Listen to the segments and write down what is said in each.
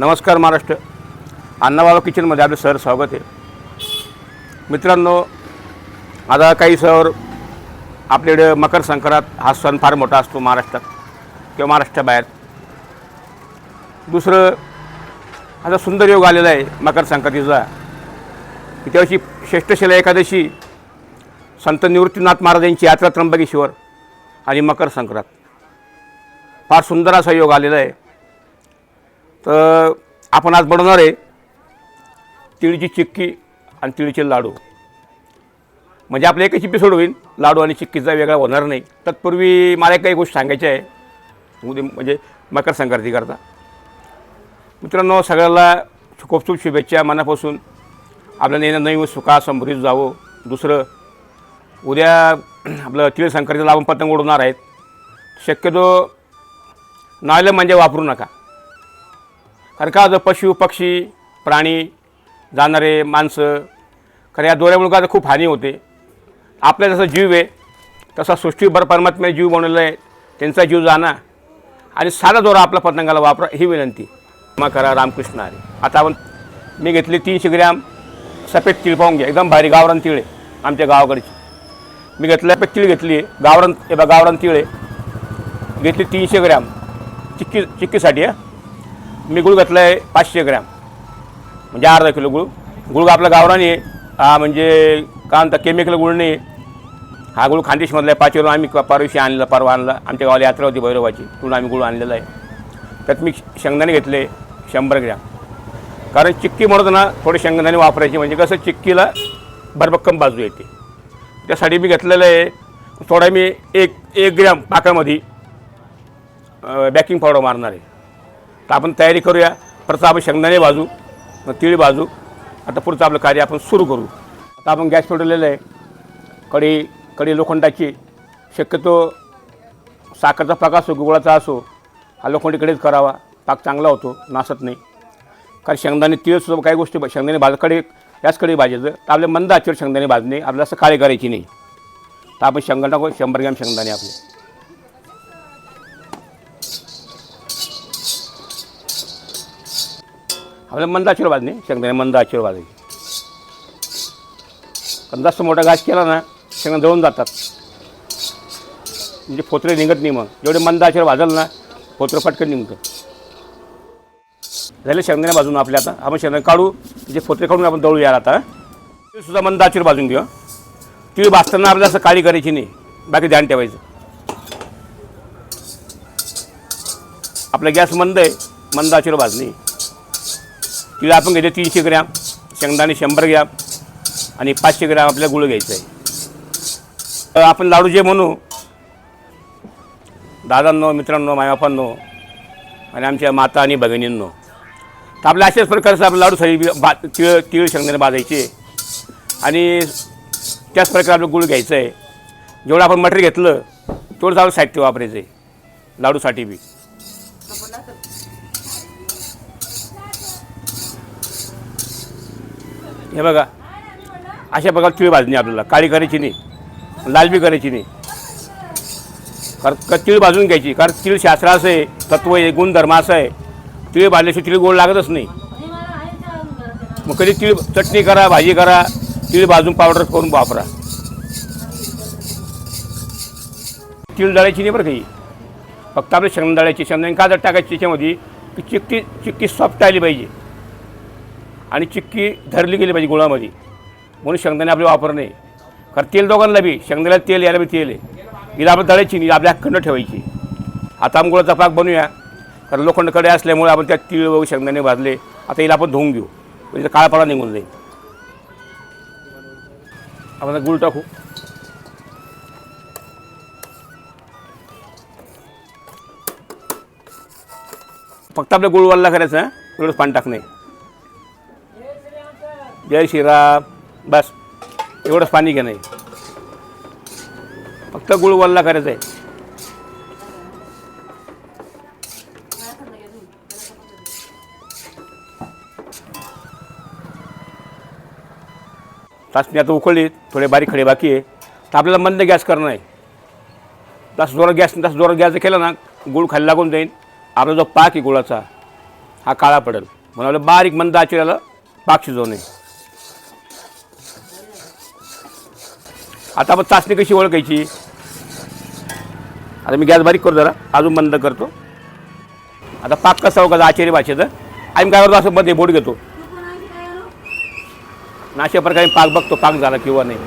नमस्कार महाराष्ट्र. अण्णाबाबा किचनमध्ये आपलं सर स्वागत आहे. मित्रांनो आता काही सर आपल्याकडे मकर संक्रांत हा सण फार मोठा असतो महाराष्ट्रात किंवा महाराष्ट्राबाहेर दुसरं आता सुंदर योग आलेला आहे मकर संक्रांतीचा. की त्यावर्षी श्रेष्ठशिला एकादशी संत निवृत्तीनाथ महाराज यांची यात्रा त्र्यंबकेश्वर आणि मकर संक्रांत. फार सुंदर असा योग आलेला आहे. तर आपण आज बनवणार आहे तिळीची चिक्की आणि तिळीचे लाडू. म्हणजे आपलं एकच एपिसोड होईल लाडू आणि चिक्कीचा वेगळा होणार नाही. तत्पूर्वी मला एक काही गोष्ट सांगायची आहे. उद्या म्हणजे मकर संक्रांतीकरता मित्रांनो सगळ्याला खूप खूप शुभेच्छा मनापासून. आपल्याला येणं नवीन सुखा समृद्ध जावं. दुसरं उद्या आपलं तिळ संक्रांतीला आपण पतंग उडवणार आहेत. शक्यतो नायलं म्हणजे वापरू नका. कारण का होतं पशु पक्षी प्राणी जाणारे माणसं कारण या दोऱ्यामुळे का खूप हानी होते. आपला जसा जीव आहे तसा सृष्टीभर परमात्म्याने जीव बनवलेला आहे त्यांचा जीव जाणा आणि साधा दोरा आपला पतंगाला वापरा ही विनंती. क्षमा करा रामकृष्ण हरी. आता आपण मी घेतली तीनशे ग्रॅम सफेद तीळ पाहून घ्या. एकदम भारी गावरान तीळ आहे आमच्या गावाकडची. मी घेतलं सफेद तीळ घेतली आहे. गावरान हे बघा गावरान तीळ आहे. घेतली तीनशे ग्रॅम. चिक्की चिक्कीसाठी आहे मी गुळ घातला आहे पाचशे ग्रॅम. म्हणजे अर्धा किलो गुळ. गुळ आपला गावरानी हा म्हणजे काय म्हणतात केमिकल गुळ नाही. हा गुळ खानदेशमधला आहे. पाच किलो आम्ही परवाशी आणला परवा आणला. आमच्या गावाला यात्रा होती भैरवाची. तिथून आम्ही गुळ आणलेला आहे. त्यात मी शेंगदाणे घेतले शंभर ग्रॅम. कारण चिक्की म्हणतो ना थोडे शेंगदाणे वापरायचे. म्हणजे कसं चिक्कीला भरभक्कम बाजू येते. त्यासाठी मी घेतलेलं आहे. थोडा मी एक एक ग्रॅम पाकामध्ये बॅकिंग पावडर मारणार आहे. तर आपण तयारी करूया. परत आपण शेंगदाणे बाजू मग तीळ बाजू आता पुढचं आपलं कार्य आपण सुरू करू. आता आपण गॅस पेटवलेलं आहे. कढी कढी लोखंडाची. शक्यतो साखरचा पाक असो गुळाचा असो हा लोखंडीकडेच करावा. पाक चांगला होतो नासत नाही. कारण शेंगदाणे तीळसुद्धा काही गोष्टी शेंगदाणे भाजकडे याच कढी भाजायचं. तर आपल्या मंद आचर शेंगदाणे भाजणे. आपल्याला असं काळे करायची नाही. तर आपण शेंगदाणा शंभर ग्रॅम शेंगदाणे आपले. आपल्याला मंद शेंगदाणे मंद आचर भाजायचे पण जास्त मोठा घास केला ना शेंगदाणे जळून जातात म्हणजे फोत्रे निघत नाही मग जेवढे मंद वाजल भाजल ना फोत्र फटकन निघतं झाले शेंगदाणे भाजून आपल्या आता आपण शेंगदाणे काढू म्हणजे फोत्रे काढून आपण दळू यार आता तीळ सुद्धा मंद आचर भाजून घेऊ तीळ भाजताना आपल्याला असं काळी करायची नाही बाकी ध्यान ठेवायचं आपला गॅस मंद आहे मंद आचर तिला आपण घ्यायचं तीनशे ग्रॅम शेंगदाणे शंभर ग्रॅम आणि पाचशे ग्रॅम आपल्याला गुळ घ्यायचं आहे. तर आपण लाडू जे म्हणू दादांनो मित्रांनो मायबापांनो आणि आमच्या माता आणि भगिनींनो तर आपल्या अशाच प्रकारचं आपलं लाडू सही बा तिळ तिळ शेंगदाणे बाजायचे आणि त्याच प्रकारे आपलं गुळ घ्यायचं आहे. जेवढं आपण मटेरियल घेतलं तेवढंच आपलं साहित्य वापरायचं आहे लाडूसाठी बी. हे बघा. अशा प्रकारे तिळ भाजणी आपल्याला. काळी करायची नाही. लालबी करायची नाही. कारण का तिळ भाजून घ्यायची. कारण तिळ शास्त्र असं आहे तत्व आहे गुणधर्म असं आहे. तिळ भाजल्याशिवाय तिळ गोड लागतच नाही. मग कधी तिळ चटणी करा भाजी करा तिळ भाजून पावडर करून वापरा. तिळ दळायची नाही बरं काही फक्त आपलं शेंगदाळ्याची दळायची शेंगदाणे का जर टाकायची त्याच्यामध्ये की चिकटी चिकटी सॉफ्ट आली पाहिजे. आणि चिक्की धरली गेली पाहिजे गुळामध्ये. म्हणून शेंगदाणे आपले वापरणे कारण तेल दोघांना बी शेंगदाण्याला तेल याला बी तेल आहे. हिला आपण दळायची नाही आपल्या खंड ठेवायची. आता आमगुळाचा गुळाचा पाक बनवूया. कारण लोखंडकडे असल्यामुळे आपण त्यात तीळ वगैरे शेंगदाणे भाजले. आता हिला आपण धुवून घेऊ. म्हणजे काळापाडा निघून जाईल. आपण गुळ टाकू. फक्त आपल्या गुळ वल्ला करायचं एवढंच पाणी टाकणे जय श्रीराम. बस. एवढंच पाणी घे नाही फक्त गुळ वल्ला करायचा आहे. चाचणी आता उकळली थोडे बारीक खडे बाकी आहे. तर आपल्याला मंद गॅस करणं आहे. जसं जोरात गॅस तसं जोरात गॅस केला ना गुळ खाली लागून जाईल. आपला जो पाक आहे गुळाचा हा काळा पडेल. म्हणून आपलं बारीक मंद आचेला पाक शिजवणे आता आपण चाचणी कशी ओळखायची? आता मी गॅस बारीक करतो जरा. अजून बंद करतो. आता पाक कसा ओळखायचा? आचार्य भाषेचं. आम्ही काय करतो असं मध्ये बोट घेतो. ना अशा प्रकारे पाक बघतो पाक झाला किंवा नाही.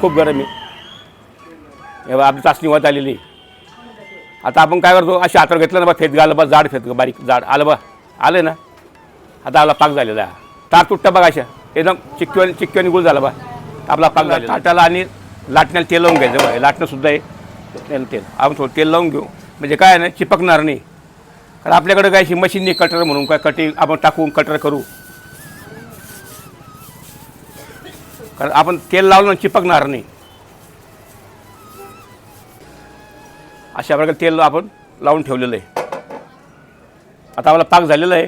खूप गरम आहे. हे आपली चाचणी होत आलेली. आता आपण काय करतो अशी हातावर घेतलं ना बा फेत घालं बा जाड फेत बारीक जाड. आलं बा. आलं ना? आता आपला पाक झालेला ताक तार तुटतं बघा अशा. एकदम चिक्की चिक्की गुळ झाला बा. आपला पाक झाला ताटाला आणि लाटण्याला तेल लावून घ्यायचं बघा. लाटणं सुद्धा आहे. तेल तेल. आपण थोडं तेल लावून घेऊ. म्हणजे काय आहे ना चिपकणार नाही. कारण आपल्याकडे काय अशी मशीन नाही कटर म्हणून. काय कटिंग आपण टाकून कटर करू. कारण आपण तेल लावलं ना चिपकणार नाही. अशा प्रकारे तेल आपण लावून ठेवलेलं आहे. आता आपला पाक झालेला आहे.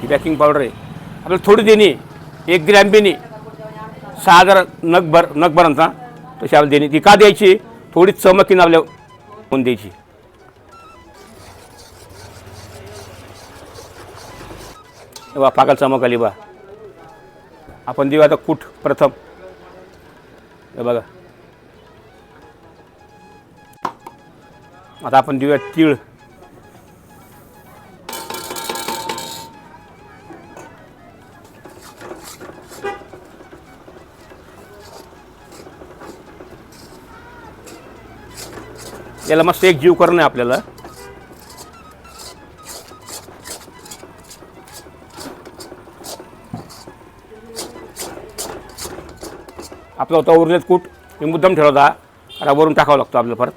ही बॅकिंग पावडर आहे. आपल्याला थोडी देणी एक ग्रॅम बेनी सहा हजार नगभर नगभरांचा तशी आपल्याला देणे. ती का द्यायची? थोडी चमकीनं आपल्या होऊन द्यायची. वा बा चमक आली बा. आपण देऊ आता कुठ प्रथम. हे बघा. आता आपण देऊया तीळ. याला मस्त एक जीव करणं आहे आपल्याला. आपला होता उरलेत कूट. मी मुद्दाम ठेवला होता. आता वरून टाकावं लागतो आपल्याला परत.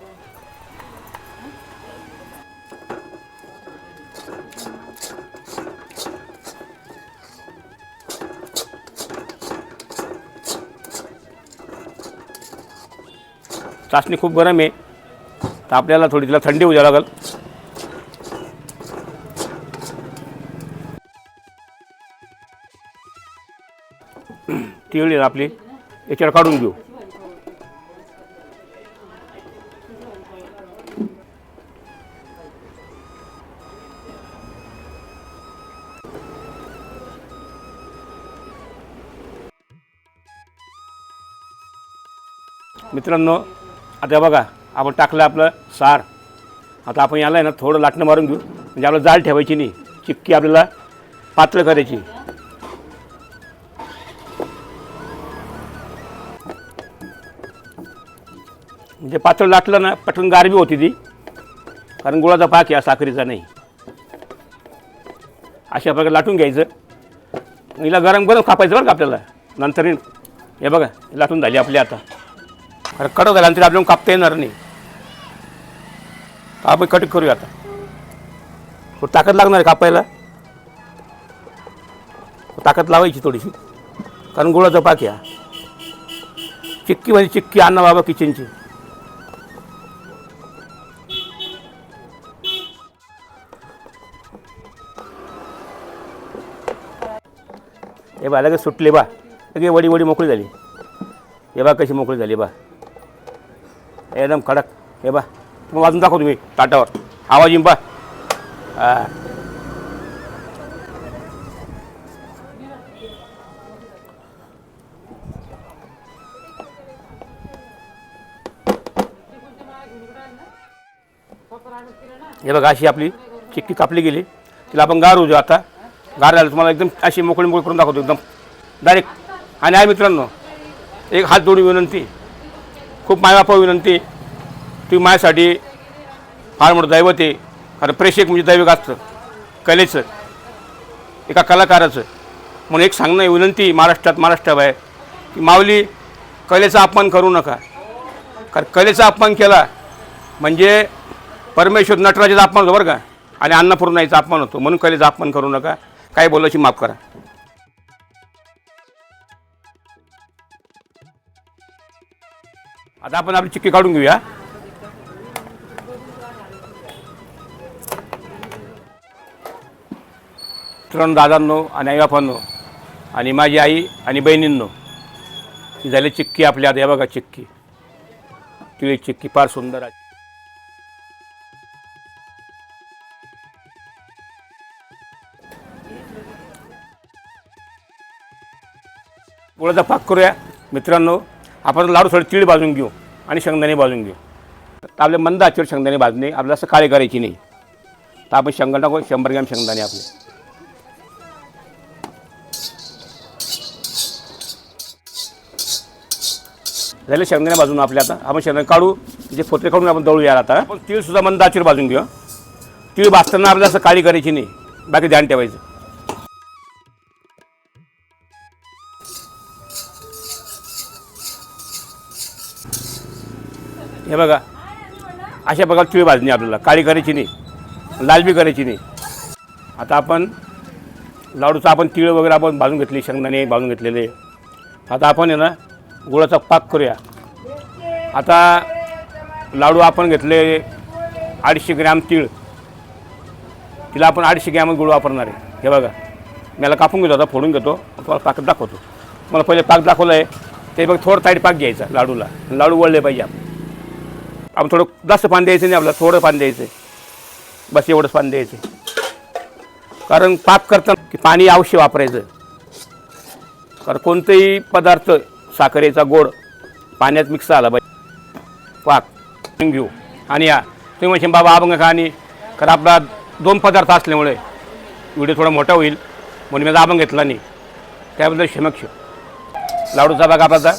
चाचणी खूप गरम आहे. तर आपल्याला थोडी तिला थंडी होऊ द्यावं लागेल. तिळी आपली याच्यावर काढून घेऊ. मित्रांनो आता बघा आपण टाकलं आपलं सार. आता आपण याला आहे ना थोडं लाटणं मारून घेऊ. म्हणजे आपल्याला जाळ ठेवायची नाही. चिक्की आपल्याला पातळ करायची. म्हणजे पातळ लाटलं ना पटकन गारबी होती ती. कारण गुळाचा पाक या साखरेचा नाही. अशा प्रकारे लाटून घ्यायचं. हिला गरम गरम कापायचं बरं का आपल्याला? नंतर हे बघा लाटून झाली आपली आता. अरे कडक झाल्यानंतर आपल्याला कापता येणार नाही. आपण कट करूया आता. ताकद लागणार आहे कापायला. ताकद लावायची थोडीशी. कारण गुळाचा पाक या चिक्की म्हणजे चिक्की अण्णा बाबा किचनची हे बा लगेच सुटले बा. लगे वडी वडी मोकळी झाली. हे बा कशी मोकळी झाली बा. एकदम कडक. हे बा वाजून दाखव तुम्ही ताटावर. आवाज येईन पा हे. बघा अशी आपली चिक्की कापली गेली. तिला आपण गार होऊ आता. गार झालं तुम्हाला एकदम अशी मोकळी मोकळी करून दाखवतो एकदम. डायरेक्ट आणि आहे मित्रांनो एक हात जोडी विनंती. खूप मायबापा विनंती. तुम्ही माझ्यासाठी फार मोठं दैवत आहे. कारण प्रेक्षक म्हणजे दैविक असतं. कलेचं. एका कलाकाराचं. म्हणून एक सांगणं विनंती महाराष्ट्रात महाराष्ट्राबाहेर की माऊली कलेचा अपमान करू नका. कारण कलेचा अपमान केला म्हणजे परमेश्वर नटराजाचा अपमान होतो बरं का. आणि अन्नपूर्णाईचा अपमान होतो. म्हणून कलेचा अपमान करू नका. काय बोलायची माफ करा. आता आपण आपली चिक्की काढून घेऊया. मित्रांनो दादांनो आणि आई बापांनो आणि माझी आई आणि बहिणींनो ती झाली चिक्की आपल्या आता या बघा चिक्की. तिळी चिक्की फार सुंदर आहे. गुळाचा पाक करूया. मित्रांनो आपण लाडू थोडी तीळ भाजून घेऊ आणि शेंगदाणे भाजून घेऊ. तर आपले मंद आचेवर शेंगदाणे भाजणे आपल्याला असं काळे करायची नाही. तर आपण शेंगदा शंभर ग्रॅम शेंगदाणे आपले. झाले शेंगदाण्या बाजून आपल्या आता. आपण शेंगदाणे काढू त्याचे फोतरे काढून आपण दळूया आता. आपण तीळसुद्धा मंद आचेवर भाजून घेऊ तीळ भाजताना आपल्याला असं काळी करायची नाही. बाकी ध्यान ठेवायचं. हे बघा अशा प्रकारे तिळ भाजणी आपल्याला. काळी करायची नाही लालबी करायची नाही. आता आपण लाडूचा आपण तीळ वगैरे आपण भाजून घेतली शेंगदाणे भाजून घेतलेले. आता आपण आहे ना गुळाचा पाक करूया. आता लाडू आपण घेतले अडीचशे ग्रॅम तीळ. तिला आपण अडीचशे ग्रॅम गुळ वापरणार आहे. हे बघा. मी याला कापून घेतो आता फोडून घेतो. तुम्हाला पाक दाखवतो. मला पहिले पाक दाखवलं आहे ते बघ थोडं ताईट पाक घ्यायचा लाडूला. लाडू वळले पाहिजे आपण. आपण थोडं जास्त पाणी द्यायचं नाही आपल्याला थोडं पाणी द्यायचं. बस एवढंच पाणी द्यायचं. कारण पाक करताना की पाणी अवश्य वापरायचं. कारण कोणतेही पदार्थ साखरेचा गोड पाण्यात मिक्स झाला पाहिजे. पाक घेऊ. आणि या तुम्ही म्हणजे बाबा अभंग का आणि कारण आपला दोन पदार्थ असल्यामुळे व्हिडिओ थोडा मोठा होईल. म्हणून मी अभंग घेतला नाही. त्याबद्दल क्षमक्ष. लाडूचा भाग आपला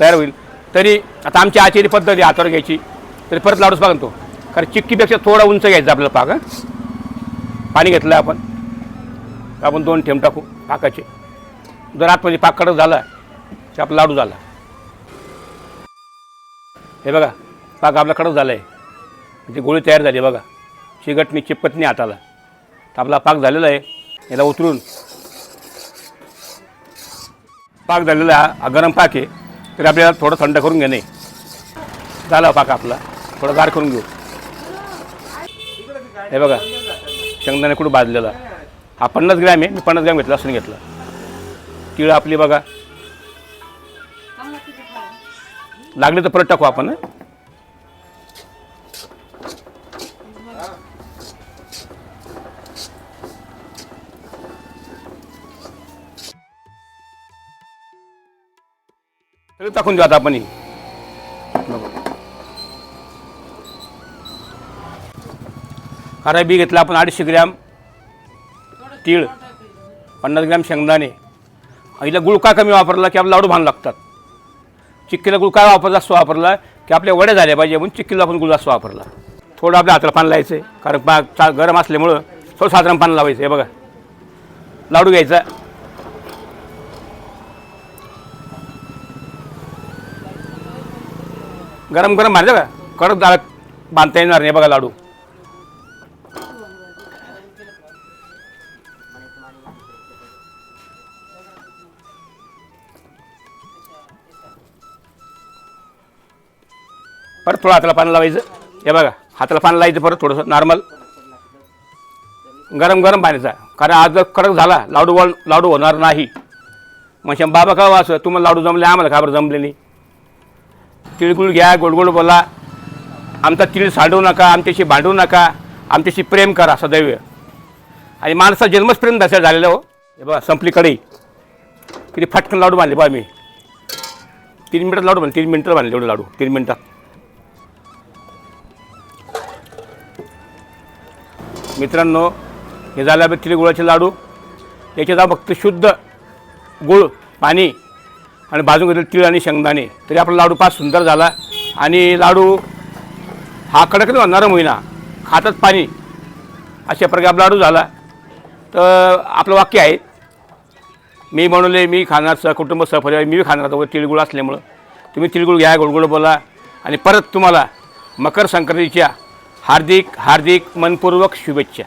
तयार होईल. तरी आता आमची आचारी पद्धत आहे हातावर घ्यायची. तरी परत लाडूच पाक तो कारण चिक्कीपेक्षा थोडा उंच घ्यायचा आपल्याला पाक पाणी घेतलं आपण. आपण दोन थेंब टाकू पाकाचे. जर आतमध्ये पाक कडक झाला की आपला लाडू झाला. हे बघा पाक आपला कडक झाला आहे म्हणजे गोळी तयार झाली बघा. चिगटणी चिपकटणी हाताला. तर आपला पाक झालेला आहे. याला उतरून पाक झालेला हा गरम पाक आहे. तरी आपल्याला थोडं थंड करून घेणे. झाला पाक आपला. थोडं गार करून घेऊ. हे बघा शेंगदाणे कुठं भाजलेला? हा पन्नास ग्रॅम आहे. मी पन्नास ग्रॅम घेतला असून घेतला. तिळ आपली बघा. लागले तर परत टाकू आपण टाकून देऊ आता आपण हे. बी घेतला आपण अडीचशे ग्रॅम तीळ पन्नास ग्रॅम शेंगदाणे. हिला गुळ का कमी वापरला की आपला लाडू भान लागतात. चिक्कीला गुळ काय वापरला असतो वापरला? की आपल्या वड्या झाल्या पाहिजे म्हणून चिक्कीला आपण गुळ जास्त वापरला. थोडं आपल्या हाताला पान लावायचं. आहे कारण पा चा गरम असल्यामुळं थोडं साधारण पान लावायचं. आहे बघा. लाडू घ्यायचा. गरम गरम मारलं का कडक दाळ बांधता येणार नाही बघा लाडू. परत थोडं हाताला पाणी लावायचं. हे बघा हाताला पाणी लावायचं परत थोडंसं नॉर्मल गरम गरम पाण्याचा कारण आज जर कडक झाला लाडू वळ लाडू होणार नाही. मग बाबा का असं तुम्हाला लाडू जमले आम्हाला का जमले नाही? तिळगुळ घ्या गोडगोड बोला. आमचा तिळ सांडू नका आमच्याशी भांडू नका आमच्याशी प्रेम करा सदैव. आणि माणसा जन्मच प्रेम दशा झालेलं हो. हे बघा संपली कढई. किती फटकन लाडू बांधले बा मी. तीन मिनटात लाडू बांधले तीन मिनटं बांधले एवढे लाडू तीन मिनटात. मित्रांनो हे झालं बेतले गुळाचे लाडू. याच्यात फक्त शुद्ध गुळ पाणी आणि भाजून घेतले तीळ आणि शेंगदाणे. तरी आपला लाडू फार सुंदर झाला. आणि लाडू हा कडक नाही नरम होईना खातच पाणी. अशा प्रकारे आपला लाडू झाला. तर आपलं वाक्य आहे मी बनवले मी खाणार सहकुटुंब सहपरिवार मी खाणार होतो तिळगुळ असल्यामुळं. तुम्ही तिळगुळ घ्या गुळगुळ बोला. आणि परत तुम्हाला मकर संक्रांतीच्या हार्दिक हार्दिक मनपूर्वक शुभेच्छा.